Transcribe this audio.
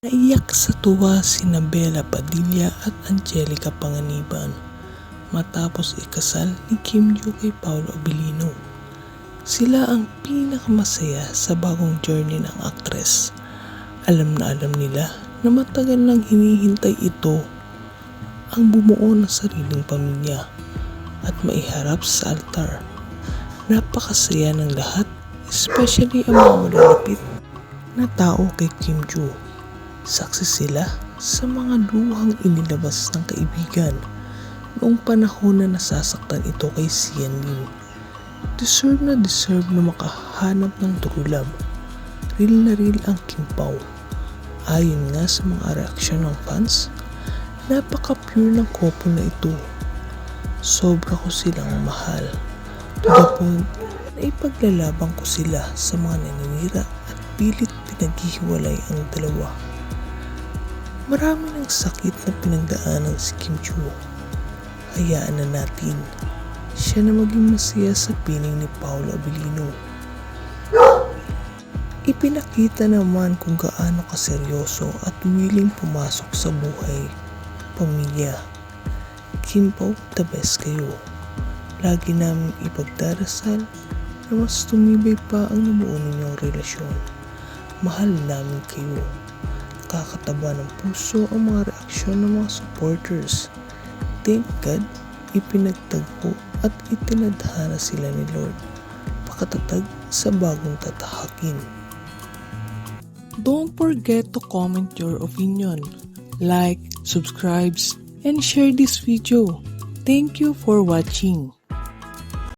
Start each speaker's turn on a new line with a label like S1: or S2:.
S1: Naiyak sa tuwa si Bella Padilla at Angelica Panganiban matapos ikasal ni Kim Joo kay Paolo Abilino. Sila ang pinakamasaya sa bagong journey ng aktres. Alam na alam nila na matagal nang hinihintay ito ang bumuo ng sariling pamilya at maiharap sa altar. Napakasaya ng lahat, especially ang mga malalapit na tao kay Kim Joo. Saksi sila sa mga luhang inilabas ng kaibigan noong panahon na nasasaktan ito kay Sian Lim. Deserve na deserve na makahanap ng true. Real na real ang Kim Pao. Ayon nga sa mga reaksyon ng fans, napaka-pure ng couple na ito. Sobra ko silang mahal. To the point na ipaglalaban ko sila sa mga naninira at pilit pinaghihiwalay ang dalawa. Marami ng sakit na pinagdaanan si Kim Joo. Hayaan na natin. Siya na maging masaya sa piling ni Paolo Abilino. Ipinakita naman kung gaano kaseryoso at willing pumasok sa buhay, pamilya. Kim Pao, the best kayo. Lagi namin ipagdarasal na mas tumibay pa ang nabuo ninyong relasyon. Mahal namin kayo. Kakataba ng puso ang mga reaksyon ng mga supporters. Thank God, ipinagtagpo at itinadhana sila ni Lord. Pakatatag sa bagong tatahakin. Don't forget to comment your opinion, like, subscribe, and share this video. Thank you for watching.